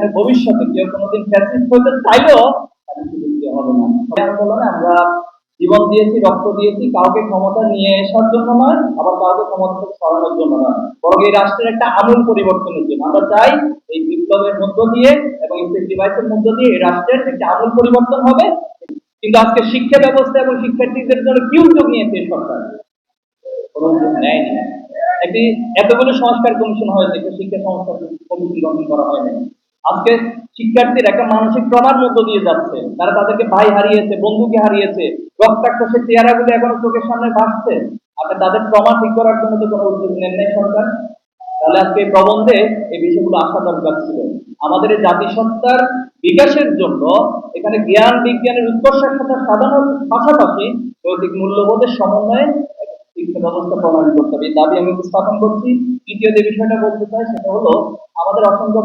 এখানে ভবিষ্যতে কেউ কোনোদিন ফ্যাসিস্ট হতে চাইলেও হবে না। আমরা জীবন দিয়েছি, রক্ত দিয়েছি, কাউকে ক্ষমতা নিয়ে আসার জন্য নয়, আবার কাউকে ক্ষমতা সরানোর জন্য নয়। বরং এই রাষ্ট্রের একটা আমূল পরিবর্তনের জন্য। আমরা চাই এই বিপ্লবের মধ্য দিয়ে এবং ডিভাইসের মধ্য দিয়ে এই রাষ্ট্রের একটা আমূল পরিবর্তন হবে। কিন্তু আজকে শিক্ষা ব্যবস্থা এবং শিক্ষার্থীদের জন্য কি উদ্যোগ নিয়েছে সরকার? নেয়নি। একটি, এতগুলো সংস্কার কমিশন হয়েছে শিক্ষা সংস্কার কমিশন গঠন করা হয়নি। আজকে শিক্ষার্থীর একটা মানসিক ট্রমার মধ্য দিয়ে যাচ্ছে। তারা তাদেরকে ভাই হারিয়েছে, বন্ধুকে হারিয়েছে রক্তাক্ত সে চেহারাগুলো এখনও চোখের সামনে ভাসছে। আপনি তাদের ট্রমা ঠিক করার জন্য তো কোনো উদ্যোগ নেন নাই সরকার। তাহলে আজকে প্রবন্ধে এই বিষয়গুলো আসা দরকার ছিল। আমাদের এই জাতিসত্তার বিকাশের জন্য এখানে জ্ঞান, বিজ্ঞানের উৎকর্ষের সাথে সাধারণ পাশাপাশি নৈতিক মূল্যবোধের সমন্বয়ে শিক্ষা ব্যবস্থা প্রণয়ন করতে হবে। দাবি আমি উপস্থাপন করছি। দ্বিতীয় যে বিষয়টা বলতে চাই, সেটা হলো, আমাদের অসংখ্য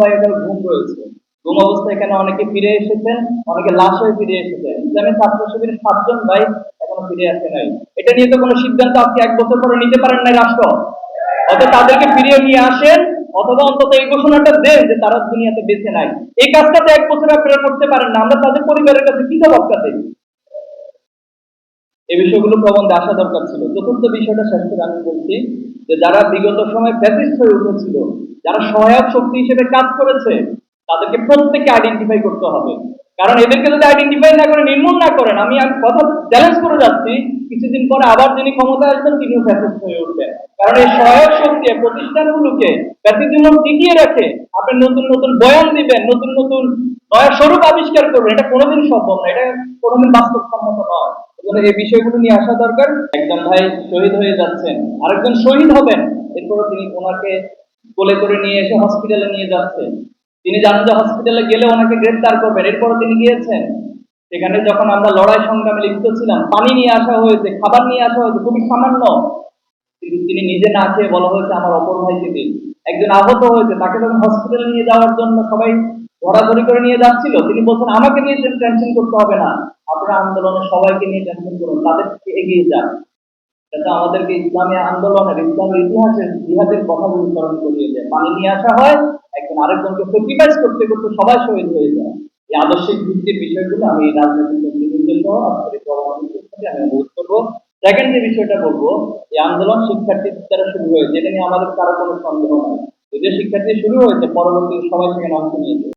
ঘুম রয়েছে। ঘুম এখানে অনেকে ফিরে এসেছেন, অনেকে লাশ হয়ে ফিরে এসেছেন। ছাত্র সাতজন ভাই এখনও ফিরে আসে নাই। এটা নিয়ে তো কোনো সিদ্ধান্ত আপনি এক বছর পরে নিতে পারেন নাই রাষ্ট্র। অথবা তাদেরকে ফিরিয়ে নিয়ে আসেন, অথবা অন্তত এই ঘোষণাটা দেন যে তারা দুনিয়াতে বেঁচে নাই। এই কাজটা তো এক বছর আপনারা করতে পারেন না। আমরা তাদের পরিবারের কাছে কি জবাবটা এই বিষয়গুলো প্রবন্ধে আসা দরকার ছিল। চতুর্থ বিষয়টা শেষ করে আমি বলছি যে যারা বিগত সময় ফ্যাসিস্ট হয়ে উঠেছিল, যারা সহায়ক শক্তি হিসেবে কাজ করেছে, তাদেরকে প্রত্যেককে আইডেন্টিফাই করতে হবে। কারণ এদেরকে যদি আইডেন্টিফাই না করে, নির্মূল না করেন, আমি আমি কথা চ্যালেঞ্জ করে যাচ্ছি, কিছুদিন পরে আবার যিনি ক্ষমতা আসবেন, তিনিও ফ্যাসিস্ট হয়ে উঠবেন। কারণ এই সহায়ক শক্তি প্রতিষ্ঠানগুলোকে ফ্যাসিজম টিকিয়ে রাখে আপনি নতুন নতুন বয়ান দিবেন, নতুন নতুন নয়া স্বরূপ আবিষ্কার করবেন, এটা কোনোদিন সম্ভব না, এটা কোনোদিন বাস্তবসম্মত নয়। এজন্য এই বিষয়গুলো নিয়ে আসা দরকার। একজন ভাই শহীদ হয়ে যাচ্ছেন, আরেকজন শহীদ হবেন। তিনি ওনাকে কোলে করে নিয়ে এসে হসপিটালে নিয়ে তিনি জানেন যে হসপিটালে গেলে ওনাকে করবেন। তিনি গিয়েছেন। সেখানে যখন আমরা লড়াই সংগ্রামে লিপ্ত ছিলাম, পানি নিয়ে আসা হয়েছে, খাবার নিয়ে আসা হয়েছে, খুবই সামান্য। কিন্তু তিনি নিজে না খেয়ে বলা হয়েছে, আমার অপর একজন আহত হয়েছে, তাকে হসপিটালে নিয়ে যাওয়ার জন্য সবাই ধরাধরি করে নিয়ে যাচ্ছিল, তিনি বলছেন, আমাকে নিয়ে টেনশন করতে হবে না। আপনারা আন্দোলনে সবাইকে নিয়ে টেনশন করুন, তাদেরকে এগিয়ে যান। এটা আমাদেরকে ইসলামী আন্দোলনের ইসলামের ইতিহাসের জিহাদের কথাগুলো স্মরণ করিয়ে দেয়। পানি নিয়ে আসা হয়, একজন আরেকজনকে স্যাক্রিফাইস করতে করতে সবাই শহীদ হয়ে যায়। এই আদর্শিক ভিত্তির বিষয়গুলো আমি রাজনৈতিক নেতৃত্বের জন্য আপনাদের পরামর্শের আমি অনুরোধ করব। সেকেন্ড যে বিষয়টা বলব, এই আন্দোলন শিক্ষার্থীদের দ্বারা শুরু হয়েছে। এটা নিয়ে আমাদের কারও কোনো সন্দেহ নাই। যদিও শিক্ষার্থী শুরু হয়েছে পরবর্তী সবাই সেখানে অংশ নিয়েছে।